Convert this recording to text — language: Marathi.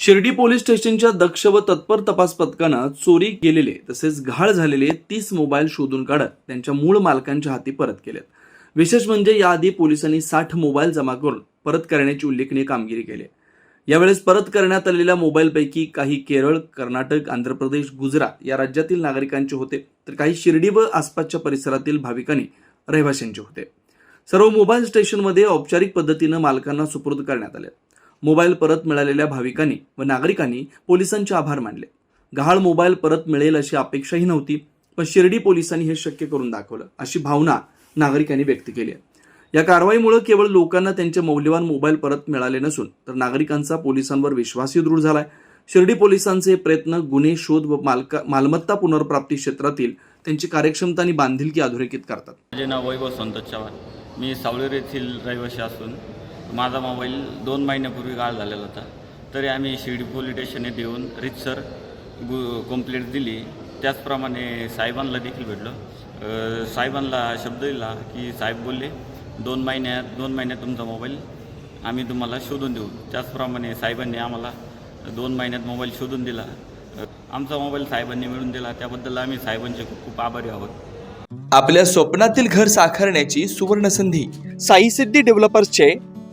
शिर्डी पोलीस स्टेशनच्या दक्ष व तत्पर तपास पथकानं चोरी केलेले तसेच घाळ झालेले तीस मोबाईल शोधून काढत त्यांच्या मूळ मालकांच्या हाती परत केलेत. विशेष म्हणजे याआधी पोलिसांनी साठ मोबाईल जमा करून परत करण्याची उल्लेखनीय कामगिरी केली. यावेळेस परत करण्यात आलेल्या मोबाईलपैकी काही केरळ कर्नाटक आंध्र प्रदेश गुजरात या राज्यातील नागरिकांचे होते तर काही शिर्डी व आसपासच्या परिसरातील भाविकांनी रहिवाशांचे होते. सर्व मोबाईल स्टेशनमध्ये औपचारिक पद्धतीनं मालकांना सुपूर्द करण्यात आले. मोबाईल परत मिळालेल्या भाविकांनी व नागरिकांनी पोलिसांचे आभार मानले. गहाळ मोबाईल परत मिळेल अशी अपेक्षाही नव्हती पण शिर्डी पोलिसांनी हे शक्य करून दाखवलं अशी भावना नागरिकांनी व्यक्त केली आहे. या कारवाईमुळे केवळ लोकांना त्यांचे मौल्यवान मोबाईल परत मिळाले नसून तर नागरिकांचा पोलिसांवर विश्वासही दृढ झालाय. शिर्डी पोलिसांचे हे प्रयत्न गुन्हे शोध व मालका मालमत्ता पुनर्प्राप्ती क्षेत्रातील त्यांची कार्यक्षमता आणि बांधिलकी अधोरेखित करतात. माझे नाव वैभव संतोष चव्हाण. मी सावळेर येथील रहिवासी असून माझा मोबाईल दोन महिन्यापूर्वी गाळ झालेला होता. तरी आम्ही शिर्डी पोलीस स्टेशन येथे येऊन रितसर गु कंप्लेंट दिली. त्याचप्रमाणे साहेबांना देखील भेटलो. साहेबांना शब्द दिला की साहेब बोलले दोन महिन्यात दोन महिन्यात तुमचा मोबाईल आम्ही तुम्हाला शोधून देऊ. त्याचप्रमाणे साहेबांनी आम्हाला दोन महिन्यात मोबाईल शोधून दिला. आमचा मोबाईल साहेबांनी मिळून दिला. त्याबद्दल आम्ही साहेबांचे खूप खूप आभारी आहोत. आपल्या स्वप्नातील घर साकारण्याची सुवर्ण संधी साई सिद्धी डेव्हलपर्सचे